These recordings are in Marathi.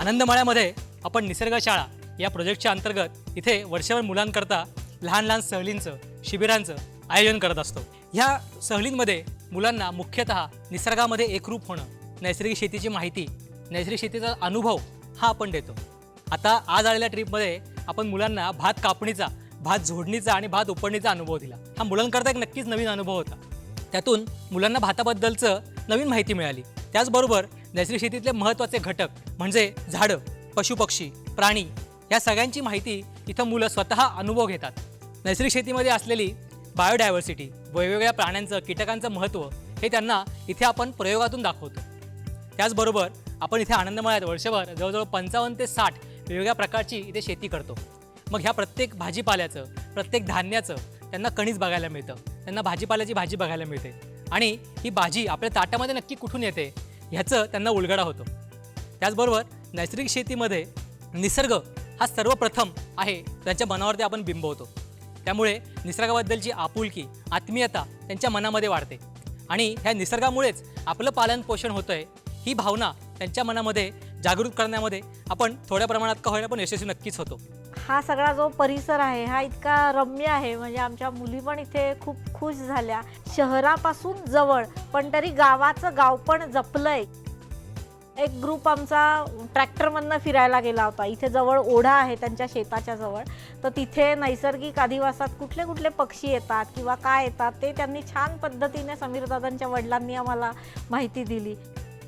आनंदमाळ्यामध्ये आपण निसर्ग शाळा या प्रोजेक्टच्या अंतर्गत इथे वर्षभर मुलांकरता लहान लहान सहलींचं शिबिरांचं आयोजन करत असतो. ह्या सहलींमध्ये मुलांना मुख्यतः निसर्गामध्ये एकरूप होणं नैसर्गिक शेतीची माहिती नैसर्गिक शेतीचा अनुभव हा आपण देतो. आता आज आलेल्या ट्रिपमध्ये आपण मुलांना भात कापणीचा भात झोडणीचा आणि भात उपडणीचा अनुभव दिला. हा मुलांकरता एक नक्कीच नवीन अनुभव होता. त्यातून मुलांना भाताबद्दलचं नवीन माहिती मिळाली. त्याचबरोबर नैसर्गिक शेतीतले महत्त्वाचे घटक म्हणजे झाडं पशुपक्षी प्राणी या सगळ्यांची माहिती इथं मुलं स्वतः अनुभव घेतात. नैसर्गिक शेतीमध्ये असलेली बायोडायव्हर्सिटी वेगवेगळ्या प्राण्यांचं कीटकांचं महत्त्व हे त्यांना इथे आपण प्रयोगातून दाखवतो. त्याचबरोबर आपण इथे आनंदमळ्यात वर्षभर जवळजवळ पंचावन्न ते साठ वेगवेगळ्या प्रकारची इथे शेती करतो. मग ह्या प्रत्येक भाजीपाल्याचं प्रत्येक धान्याचं त्यांना कणीस बघायला मिळतं. त्यांना भाजीपाल्याची भाजी बघायला मिळते. आणि ही भाजी आपल्या ताटामध्ये नक्की कुठून येते ह्याचं त्यांना उलगडा होतो. त्याचबरोबर नैसर्गिक शेतीमध्ये निसर्ग हा सर्वप्रथम आहे त्यांच्या मनावरती आपण बिंबवतो त्यामुळे निसर्गाबद्दलची आपुलकी आत्मीयता त्यांच्या मनामध्ये वाढते. आणि ह्या निसर्गामुळेच आपलं पालन पोषण होतं आहे ही भावना त्यांच्या मनामध्ये जागृत करण्यामध्ये आपण थोड्या प्रमाणात का होईना पण यशस्वी नक्कीच होतो. हा सगळा जो परिसर आहे हा इतका रम्य आहे. म्हणजे आमच्या मुली पण इथे खूप खुश झाल्या. शहरापासून जवळ पण तरी गावाचं गाव पण जपलंय. एक ग्रुप आमचा ट्रॅक्टरमधनं फिरायला गेला होता. इथे जवळ ओढा आहे त्यांच्या शेताच्या जवळ. तर तिथे नैसर्गिक अधिवासात कुठले कुठले पक्षी येतात किंवा काय येतात ते त्यांनी छान पद्धतीने समीरदादांच्या वडिलांनी आम्हाला माहिती दिली.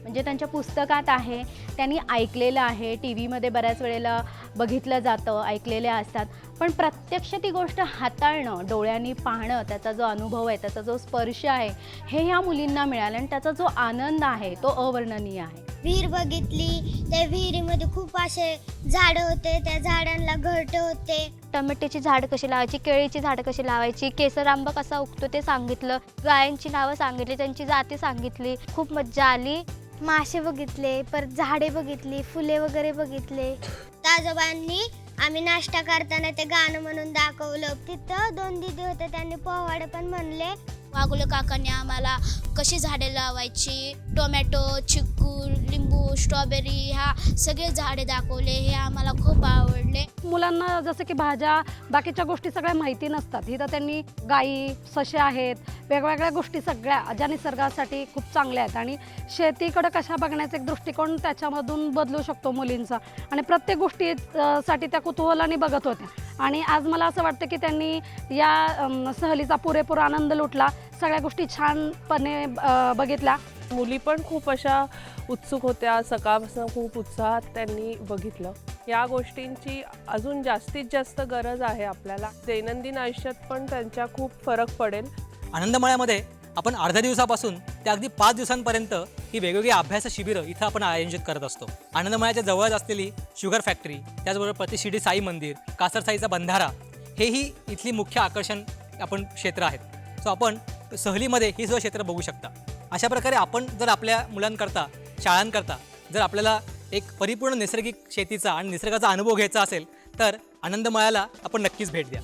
म्हणजे त्यांच्या पुस्तकात आहे त्यांनी ऐकलेलं आहे टी व्हीमध्ये बऱ्याच वेळेला बघितलं जातं ऐकलेले असतात. पण प्रत्यक्ष ती गोष्ट हाताळणं डोळ्यांनी पाहणं त्याचा जो अनुभव आहे त्याचा जो स्पर्श आहे हे ह्या मुलींना मिळालं आणि त्याचा जो आनंद आहे तो अवर्णनीय आहे. विहीर बघितली त्या विहिरीमध्ये खूप असे झाड होते त्या झाडांना घरटे होते. टमाट्याची झाडं कशी लावायची केळीची झाडं कशी लावायची केसर आंबा कसा उगतो ते सांगितलं गायांची नावं सांगितली त्यांची जाती सांगितली. खूप मज्जा आली. मासे बघितले परत झाडे बघितली फुले वगैरे बघितले. आजोबांनी आम्ही नाश्ता करताना ते गाणं म्हणून दाखवलं. तिथं दोन दिदी होते त्यांनी पोवाडे पण म्हणले. वाघुले काकांनी आम्हाला कशी झाडे लावायची टोमॅटो चिक्कू लिंबू स्ट्रॉबेरी ह्या सगळे झाडे दाखवले हे आम्हाला खूप आवडले. मुलांना जसं की भाज्या बाकीच्या गोष्टी सगळ्या माहिती नसतात. इथं त्यांनी गायी ससे आहेत वेगवेगळ्या गोष्टी सगळ्या ज्या निसर्गासाठी खूप चांगल्या आहेत. आणि शेतीकडं कशा बघण्याचा एक दृष्टिकोन त्याच्यामधून बदलू शकतो मुलींचा. आणि प्रत्येक गोष्टी साठी त्या कुतूहलाने बघत होत्या. आणि आज मला असं वाटतं की त्यांनी या सहलीचा पुरेपूर आनंद लुटला सगळ्या गोष्टी छानपणे बघितल्या. मुली पण खूप अशा उत्सुक होत्या सकाळपासून खूप उत्साहात त्यांनी बघितलं. या गोष्टींची अजून जास्तीत जास्त गरज आहे आपल्याला. दैनंदिन आयुष्यात पण त्यांच्या खूप फरक पडेल. आनंदमळ्यामध्ये आपण अर्ध्या दिवसापासून ते अगदी पाच दिवसांपर्यंत ही वेगवेगळी अभ्यास शिबिरं इथं आपण आयोजित करत असतो. आनंदमळ्याच्या जवळच असलेली शुगर फॅक्टरी त्याचबरोबर प्रतिशिडी साई मंदिर कासरसाईचा बंधारा हेही इथली मुख्य आकर्षण आपण क्षेत्र आहेत. सो आपण सहलीमध्ये ही सुद्धा क्षेत्र बघू शकता. अशा प्रकारे आपण जर आपल्या मुलांकरता शाळांकरता जर आपल्याला एक परिपूर्ण नैसर्गिक शेतीचा आणि निसर्गाचा अनुभव घ्यायचा असेल तर आनंदमळ्याला आपण नक्कीच भेट द्या.